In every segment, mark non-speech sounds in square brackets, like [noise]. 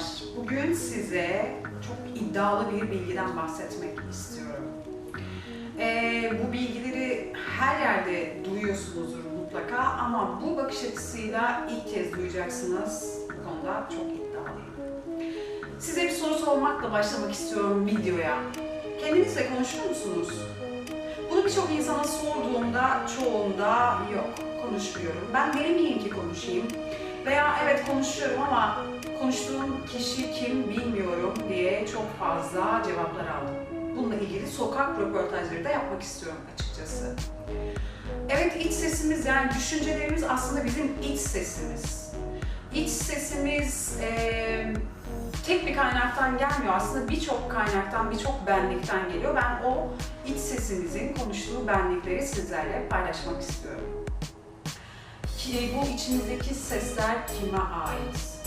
Merhabalar. Bugün size çok iddialı bir bilgiden bahsetmek istiyorum. Ee, bu bilgileri her yerde duyuyorsunuzdur mutlaka ama bu bakış açısıyla ilk kez duyacaksınız. Bu konuda çok iddialıyım. Size bir soru sormakla başlamak istiyorum videoya. Kendinizle konuşuyor musunuz? Bunu birçok insana sorduğumda çoğunda yok, konuşmuyorum. Ben verir miyim ki konuşayım? Veya evet konuşuyorum ama konuştuğum kişi kim bilmiyorum diye çok fazla cevaplar aldım. Bununla ilgili sokak röportajları da yapmak istiyorum açıkçası. Evet iç sesimiz yani düşüncelerimiz aslında bizim iç sesimiz. İç sesimiz eee, tek bir kaynaktan gelmiyor. Aslında birçok kaynaktan, birçok benlikten geliyor. Ben o iç sesimizin konuştuğu benlikleri sizlerle paylaşmak istiyorum. Ki bu içimizdeki sesler kime ait?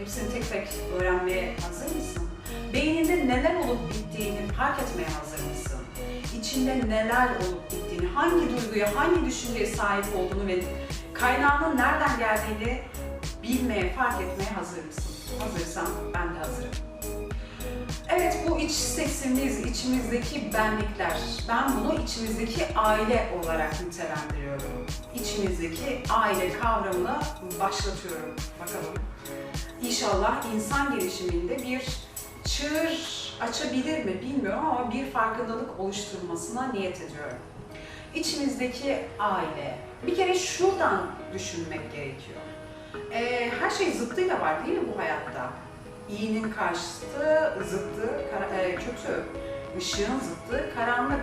Hepsini tek tek öğrenmeye hazır mısın? Beyninde neler olup bittiğini fark etmeye hazır mısın? İçinde neler olup bittiğini, hangi duyguya, hangi düşünceye sahip olduğunu ve kaynağının nereden geldiğini bilmeye, fark etmeye hazır mısın? Hazırsan ben de hazırım. Evet bu iç sesimiz, içimizdeki benlikler. Ben bunu içimizdeki aile olarak nitelendiriyorum. İçimizdeki aile kavramını başlatıyorum. Bakalım. İnşallah insan gelişiminde bir çığır açabilir mi bilmiyorum ama bir farkındalık oluşturmasına niyet ediyorum. İçimizdeki aile. Bir kere şuradan düşünmek gerekiyor. Ee, her şey zıttıyla var değil mi bu hayatta? İyinin karşıtı, zıttı, e, kötü. Işığın zıttı, karanlık.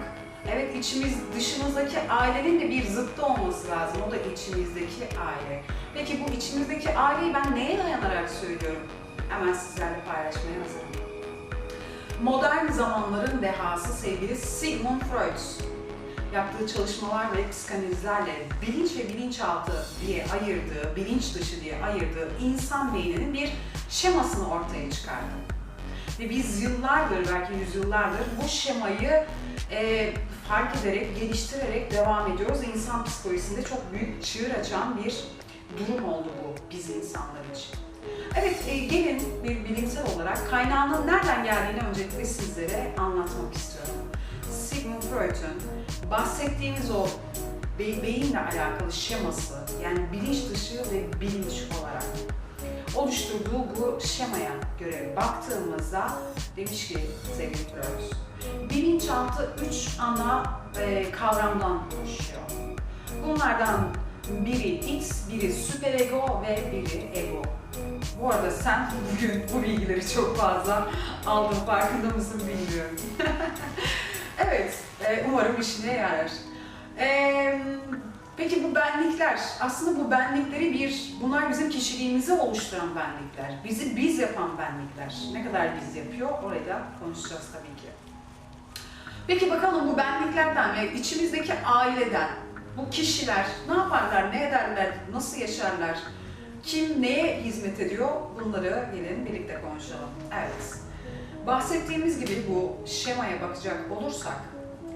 Evet içimiz, dışımızdaki ailenin de bir zıttı olması lazım. O da içimizdeki aile. Peki bu içimizdeki aileyi ben neye dayanarak söylüyorum? Hemen sizlerle paylaşmaya hazırım. Modern zamanların dehası sevgili Sigmund Freud yaptığı çalışmalar ve psikanalizlerle bilinç ve bilinçaltı diye ayırdığı, bilinç dışı diye ayırdığı insan beyninin bir şemasını ortaya çıkardı. Ve biz yıllardır, belki yüzyıllardır bu şemayı e, fark ederek, geliştirerek devam ediyoruz. İnsan psikolojisinde çok büyük çığır açan bir durum oldu bu biz insanlar için. Evet, e, gelin bir bilimsel olarak kaynağının nereden geldiğini öncelikle sizlere anlatmak istiyorum. Sigmund Freud'un bahsettiğimiz o be- beyinle alakalı şeması, yani bilinç dışı ve bilinç olarak oluşturduğu bu şemaya göre baktığımızda demiş ki sevgili Freud, bilinçaltı üç ana e, kavramdan oluşuyor. Bunlardan biri X, biri süperego ve biri ego. Bu arada sen bugün bu bilgileri çok fazla aldın, farkında mısın bilmiyorum. [laughs] evet, e, umarım işine yarar. E, peki bu benlikler, aslında bu benlikleri bir, bunlar bizim kişiliğimizi oluşturan benlikler. Bizi biz yapan benlikler. Ne kadar biz yapıyor, orayı da konuşacağız tabii ki. Peki bakalım bu benliklerden ve içimizdeki aileden bu kişiler ne yaparlar, ne ederler, nasıl yaşarlar, kim neye hizmet ediyor bunları gelin birlikte konuşalım. Evet. Bahsettiğimiz gibi bu şemaya bakacak olursak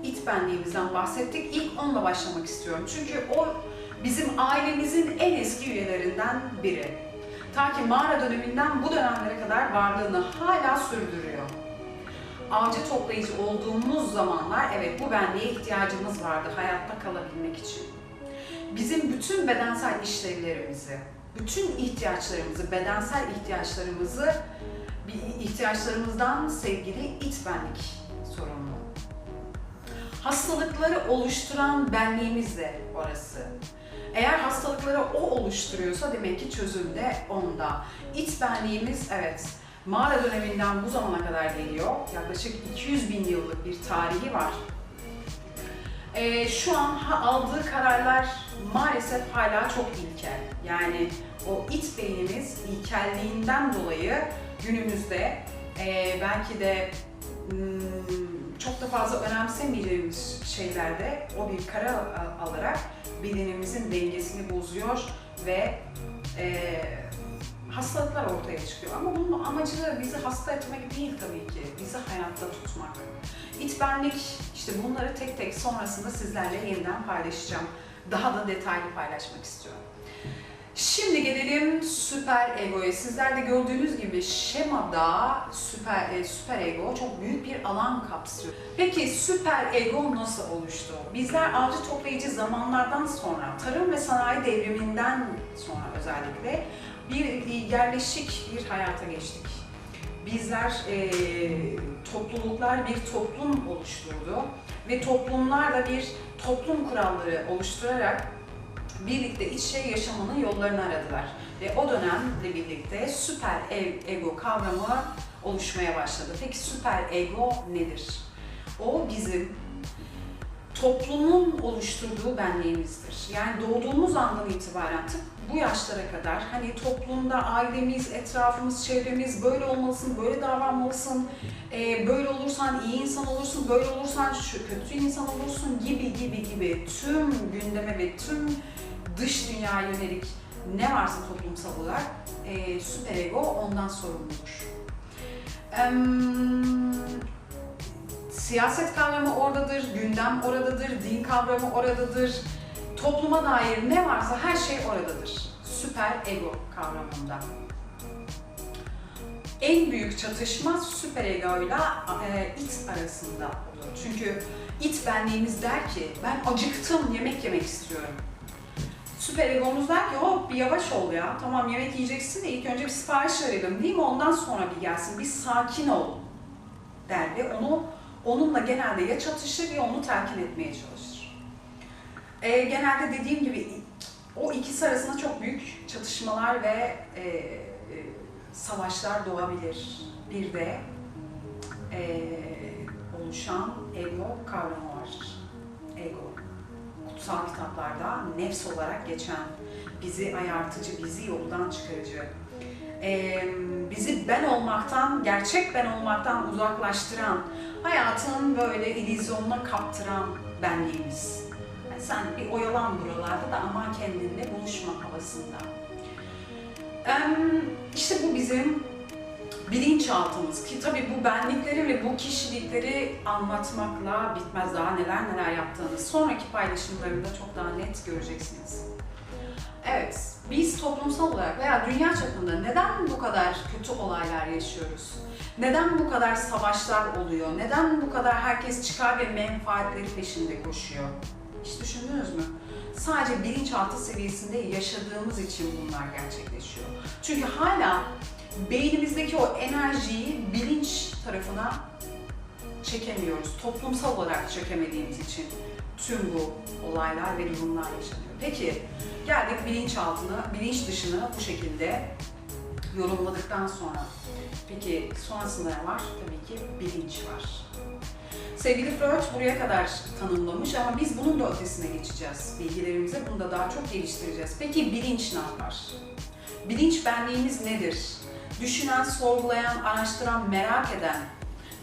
it benliğimizden bahsettik. İlk onunla başlamak istiyorum. Çünkü o bizim ailemizin en eski üyelerinden biri. Ta ki mağara döneminden bu dönemlere kadar varlığını hala sürdürüyor. Avcı toplayıcı olduğumuz zamanlar evet bu benliğe ihtiyacımız vardı hayatta kalabilmek için. Bizim bütün bedensel işlevlerimizi, bütün ihtiyaçlarımızı, bedensel ihtiyaçlarımızı, ihtiyaçlarımızdan sevgili it benlik sorumlu. Hastalıkları oluşturan benliğimiz de orası. Eğer hastalıkları o oluşturuyorsa demek ki çözüm de onda. İç benliğimiz evet mağara döneminden bu zamana kadar geliyor. Yaklaşık 200 bin yıllık bir tarihi var. Ee, şu an aldığı kararlar maalesef hala çok ilkel. Yani o iç beynimiz ilkelliğinden dolayı günümüzde e, belki de hmm, çok da fazla önemsemeyeceğimiz şeylerde o bir karar alarak bedenimizin dengesini bozuyor ve e, hastalıklar ortaya çıkıyor. Ama bunun amacı bizi hasta etmek değil tabii ki, bizi hayatta tutmak. İç benlik, işte bunları tek tek sonrasında sizlerle yeniden paylaşacağım. Daha da detaylı paylaşmak istiyorum. Şimdi gelelim süper egoya. Sizler de gördüğünüz gibi şemada süper e, süper ego çok büyük bir alan kapsıyor. Peki süper ego nasıl oluştu? Bizler avcı toplayıcı zamanlardan sonra, tarım ve sanayi devriminden sonra özellikle bir yerleşik bir hayata geçtik. Bizler e, topluluklar bir toplum oluşturdu ve toplumlar da bir toplum kuralları oluşturarak birlikte iç içe yaşamanın yollarını aradılar. Ve o dönemle birlikte süper ego kavramı oluşmaya başladı. Peki süper ego nedir? O bizim toplumun oluşturduğu benliğimizdir. Yani doğduğumuz andan itibaren tıp bu yaşlara kadar hani toplumda ailemiz, etrafımız, çevremiz böyle olmalısın, böyle davranmalısın, e, böyle olursan iyi insan olursun, böyle olursan şu kötü insan olursun gibi gibi gibi tüm gündeme ve tüm dış dünya yönelik ne varsa toplumsal olarak e, süper ego ondan sorumludur. Em, siyaset kavramı oradadır, gündem oradadır, din kavramı oradadır. Topluma dair ne varsa her şey oradadır. Süper ego kavramında. En büyük çatışma süper ego ile it arasında olur. Çünkü it benliğimiz der ki ben acıktım, yemek yemek istiyorum. Süper egomuz der ki hop bir yavaş ol ya. Tamam yemek yiyeceksin de ilk önce bir sipariş verelim değil mi? Ondan sonra bir gelsin. Bir sakin ol der ve onu onunla genelde ya çatışır ya onu telkin etmeye çalışır. Ee, genelde dediğim gibi o ikisi arasında çok büyük çatışmalar ve e, e, savaşlar doğabilir. Bir de e, oluşan ego kavramı var. Ego kutsal kitaplarda nefs olarak geçen, bizi ayartıcı, bizi yoldan çıkarıcı, e, bizi ben olmaktan, gerçek ben olmaktan uzaklaştıran, hayatın böyle illüzyonuna kaptıran benliğimiz. Yani sen bir oyalan buralarda da ama kendinle buluşma havasında. İşte bu bizim bilinçaltımız ki tabii bu benlikleri ve bu kişilikleri anlatmakla bitmez daha neler neler yaptığını sonraki paylaşımlarımda çok daha net göreceksiniz. Evet, biz toplumsal olarak veya dünya çapında neden bu kadar kötü olaylar yaşıyoruz? Neden bu kadar savaşlar oluyor? Neden bu kadar herkes çıkar ve menfaatleri peşinde koşuyor? Hiç düşündünüz mü? Sadece bilinçaltı seviyesinde yaşadığımız için bunlar gerçekleşiyor. Çünkü hala beynimizdeki o enerjiyi bilinç tarafına çekemiyoruz. Toplumsal olarak çekemediğimiz için tüm bu olaylar ve durumlar yaşanıyor. Peki geldik bilinçaltını, bilinç dışını bu şekilde yorumladıktan sonra. Peki sonrasında ne var? Tabii ki bilinç var. Sevgili Freud buraya kadar tanımlamış ama biz bunun da ötesine geçeceğiz. Bilgilerimizi bunu da daha çok geliştireceğiz. Peki bilinç ne yapar? Bilinç benliğimiz nedir? düşünen, sorgulayan, araştıran, merak eden,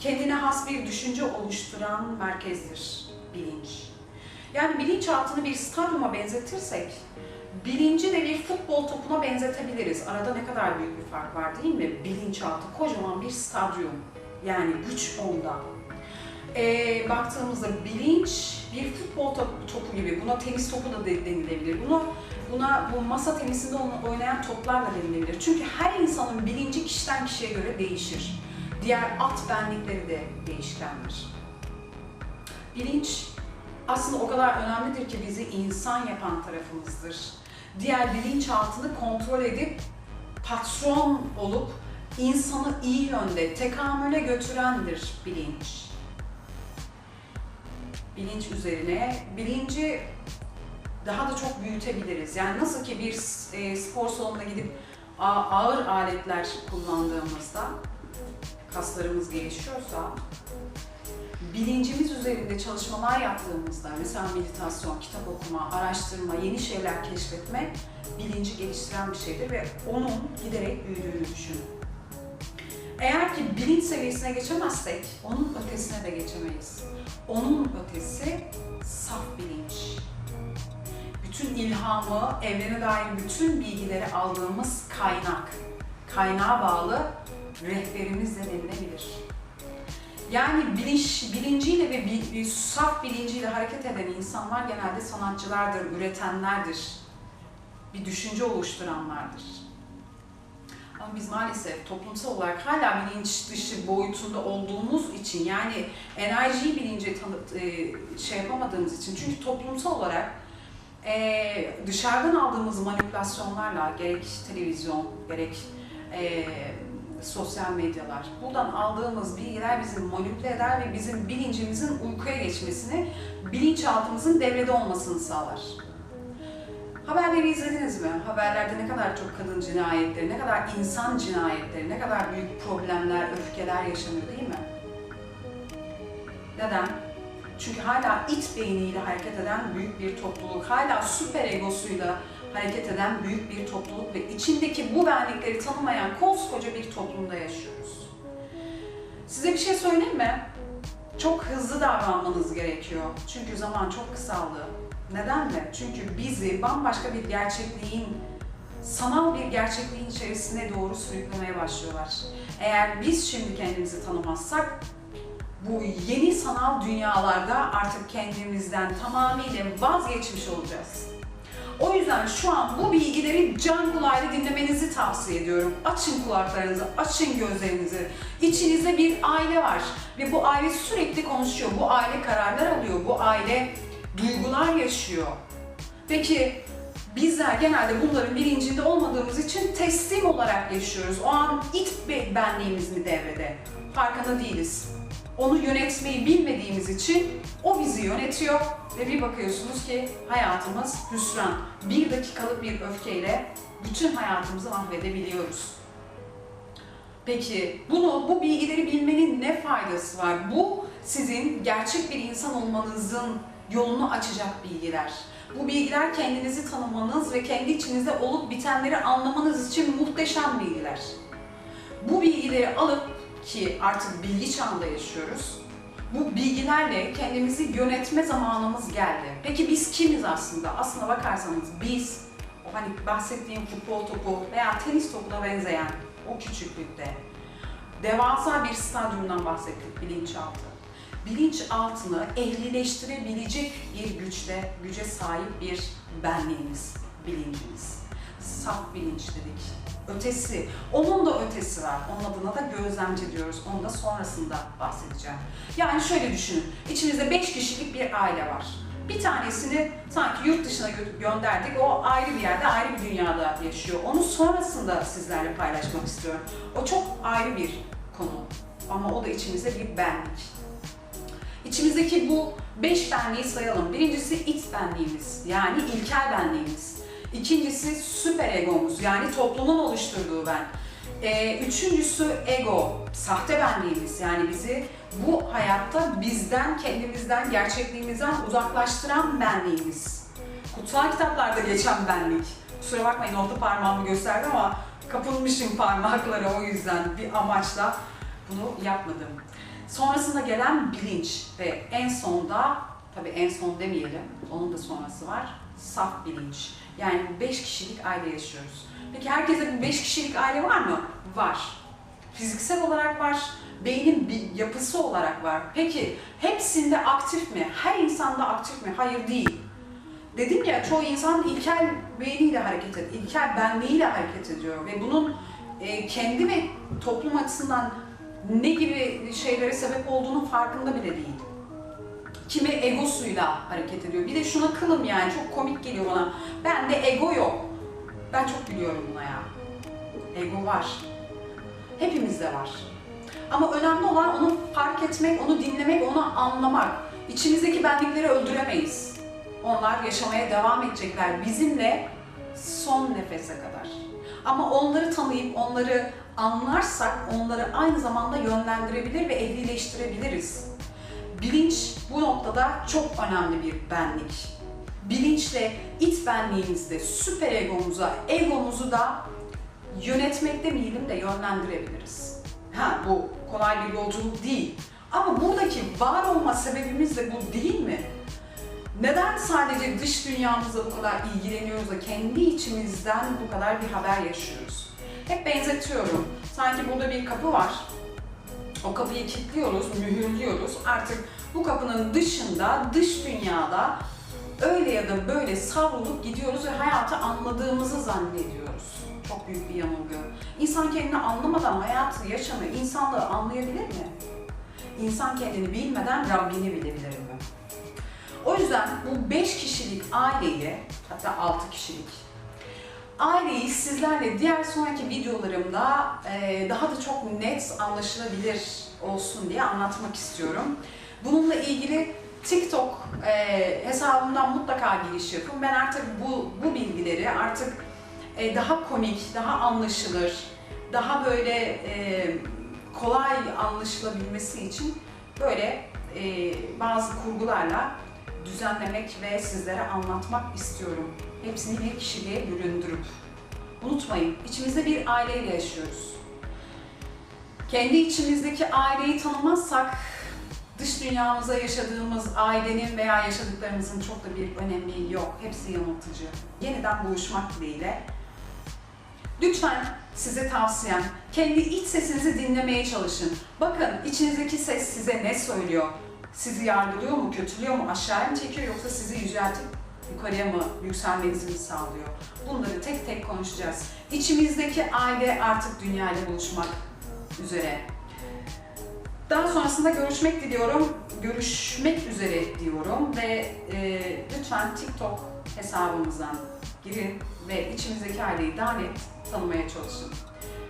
kendine has bir düşünce oluşturan merkezdir bilinç. Yani bilinçaltını bir stadyuma benzetirsek, bilinci de bir futbol topuna benzetebiliriz. Arada ne kadar büyük bir fark var değil mi? Bilinçaltı kocaman bir stadyum. Yani güç onda. Ee, baktığımızda bilinç bir futbol topu gibi, buna tenis topu da denilebilir. Buna Buna bu masa tenisinde oynayan toplar da denilebilir. Çünkü her insanın bilinci kişiden kişiye göre değişir. Diğer at benlikleri de değişkendir. Bilinç aslında o kadar önemlidir ki bizi insan yapan tarafımızdır. Diğer bilinçaltını kontrol edip patron olup insanı iyi yönde tekamüle götürendir bilinç. Bilinç üzerine, bilinci daha da çok büyütebiliriz. Yani nasıl ki bir e, spor salonuna gidip ağır aletler kullandığımızda kaslarımız gelişiyorsa, bilincimiz üzerinde çalışmalar yaptığımızda, mesela meditasyon, kitap okuma, araştırma, yeni şeyler keşfetme bilinci geliştiren bir şeydir ve onun giderek büyüdüğünü düşünün. Eğer ki bilinç seviyesine geçemezsek, onun ötesine de geçemeyiz. Onun ötesi saf bilinç bütün ilhamı, evrene dair bütün bilgileri aldığımız kaynak, kaynağa bağlı rehberimiz de denilebilir. Yani bilinç, bilinciyle ve bil, saf bilinciyle hareket eden insanlar genelde sanatçılardır, üretenlerdir. bir düşünce oluşturanlardır. Biz maalesef toplumsal olarak hala bilinç dışı boyutunda olduğumuz için yani enerjiyi bilince e, şey yapamadığımız için çünkü toplumsal olarak e, dışarıdan aldığımız manipülasyonlarla gerek televizyon gerek e, sosyal medyalar buradan aldığımız bilgiler bizi manipüle eder ve bizim bilincimizin uykuya geçmesini bilinçaltımızın devrede olmasını sağlar. Haberleri izlediniz mi? Haberlerde ne kadar çok kadın cinayetleri, ne kadar insan cinayetleri, ne kadar büyük problemler, öfkeler yaşanıyor değil mi? Neden? Çünkü hala it beyniyle hareket eden büyük bir topluluk, hala süper egosuyla hareket eden büyük bir topluluk ve içindeki bu benlikleri tanımayan koskoca bir toplumda yaşıyoruz. Size bir şey söyleyeyim mi? Çok hızlı davranmanız gerekiyor. Çünkü zaman çok kısaldı. Neden mi? Çünkü bizi bambaşka bir gerçekliğin, sanal bir gerçekliğin içerisine doğru sürüklemeye başlıyorlar. Eğer biz şimdi kendimizi tanımazsak bu yeni sanal dünyalarda artık kendimizden tamamıyla vazgeçmiş olacağız. O yüzden şu an bu bilgileri can kulağıyla dinlemenizi tavsiye ediyorum. Açın kulaklarınızı, açın gözlerinizi. İçinizde bir aile var ve bu aile sürekli konuşuyor. Bu aile kararlar alıyor. Bu aile duygular yaşıyor. Peki bizler genelde bunların bilincinde olmadığımız için teslim olarak yaşıyoruz. O an it be- benliğimiz mi devrede? Farkında değiliz. Onu yönetmeyi bilmediğimiz için o bizi yönetiyor ve bir bakıyorsunuz ki hayatımız hüsran. Bir dakikalık bir öfkeyle bütün hayatımızı mahvedebiliyoruz. Peki bunu, bu bilgileri bilmenin ne faydası var? Bu sizin gerçek bir insan olmanızın yolunu açacak bilgiler. Bu bilgiler kendinizi tanımanız ve kendi içinizde olup bitenleri anlamanız için muhteşem bilgiler. Bu bilgileri alıp ki artık bilgi çağında yaşıyoruz. Bu bilgilerle kendimizi yönetme zamanımız geldi. Peki biz kimiz aslında? Aslına bakarsanız biz o hani bahsettiğim futbol topu veya tenis topuna benzeyen o küçüklükte devasa bir stadyumdan bahsettik bilinçaltı. Bilinçaltını ehlileştirebilecek bir güçte, güce sahip bir benliğimiz, bilincimiz. Saf bilinç dedik. Ötesi, onun da ötesi var. Onun adına da gözlemci diyoruz. Onu da sonrasında bahsedeceğim. Yani şöyle düşünün. İçimizde 5 kişilik bir aile var. Bir tanesini sanki yurt dışına gö- gönderdik. O ayrı bir yerde, ayrı bir dünyada yaşıyor. Onu sonrasında sizlerle paylaşmak istiyorum. O çok ayrı bir konu. Ama o da içimizde bir benlik. İçimizdeki bu beş benliği sayalım. Birincisi it benliğimiz, yani ilkel benliğimiz. İkincisi süper egomuz, yani toplumun oluşturduğu ben. Ee, üçüncüsü ego, sahte benliğimiz, yani bizi bu hayatta bizden, kendimizden, gerçekliğimizden uzaklaştıran benliğimiz. Kutsal kitaplarda geçen benlik. Kusura bakmayın orta parmağımı gösterdim ama kapılmışım parmaklara o yüzden bir amaçla bunu yapmadım. Sonrasında gelen bilinç ve en sonda, tabii en son demeyelim, onun da sonrası var, saf bilinç. Yani beş kişilik aile yaşıyoruz. Peki herkese bu beş kişilik aile var mı? Var. Fiziksel olarak var, beynin bir yapısı olarak var. Peki hepsinde aktif mi? Her insanda aktif mi? Hayır değil. Dedim ya çoğu insan ilkel beyniyle hareket ediyor, ilkel benliğiyle hareket ediyor ve bunun e, kendi ve toplum açısından ne gibi şeylere sebep olduğunun farkında bile değil. Kimi egosuyla hareket ediyor. Bir de şuna kılım yani çok komik geliyor bana. Bende ego yok. Ben çok gülüyorum buna ya. Ego var. Hepimizde var. Ama önemli olan onu fark etmek, onu dinlemek, onu anlamak. İçimizdeki benlikleri öldüremeyiz. Onlar yaşamaya devam edecekler bizimle son nefese kadar. Ama onları tanıyıp onları anlarsak onları aynı zamanda yönlendirebilir ve ehlileştirebiliriz. Bilinç bu noktada çok önemli bir benlik. Bilinçle it benliğimizde süper egomuza, egomuzu da yönetmek demeyelim de yönlendirebiliriz. Ha bu kolay bir yolculuk değil. Ama buradaki var olma sebebimiz de bu değil mi? Neden sadece dış dünyamızla bu kadar ilgileniyoruz da kendi içimizden bu kadar bir haber yaşıyoruz? Hep benzetiyorum. Sanki burada bir kapı var. O kapıyı kilitliyoruz, mühürlüyoruz. Artık bu kapının dışında, dış dünyada öyle ya da böyle savrulup gidiyoruz ve hayatı anladığımızı zannediyoruz. Çok büyük bir yanılgı. İnsan kendini anlamadan hayatı, yaşamı, insanlığı anlayabilir mi? İnsan kendini bilmeden Rabbini bilebilir mi? O yüzden bu 5 kişilik aileyi, hatta 6 kişilik aileyi sizlerle diğer sonraki videolarımda e, daha da çok net anlaşılabilir olsun diye anlatmak istiyorum. Bununla ilgili TikTok e, hesabımdan mutlaka giriş yapın. Ben artık bu, bu bilgileri artık e, daha komik, daha anlaşılır, daha böyle kolay anlaşılabilmesi için böyle bazı kurgularla düzenlemek ve sizlere anlatmak istiyorum. Hepsini bir kişiliğe büründürüp. Unutmayın, içimizde bir aileyle yaşıyoruz. Kendi içimizdeki aileyi tanımazsak dış dünyamıza yaşadığımız ailenin veya yaşadıklarımızın çok da bir önemi yok. Hepsi yanıltıcı. Yeniden buluşmak dileğiyle. Lütfen size tavsiyem, kendi iç sesinizi dinlemeye çalışın. Bakın içinizdeki ses size ne söylüyor? Sizi yargılıyor mu, kötülüyor mu, aşağıya mı çekiyor yoksa sizi yüceltip yukarıya mı yükselmenizi mi sağlıyor? Bunları tek tek konuşacağız. İçimizdeki aile artık dünyayla buluşmak üzere. Daha sonrasında görüşmek diliyorum. Görüşmek üzere diyorum ve e, lütfen TikTok hesabımızdan girin ve içimizdeki aileyi daha net tanımaya çalışın.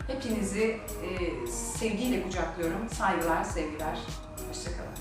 Hepinizi e, sevgiyle kucaklıyorum. Saygılar, sevgiler. Hoşçakalın.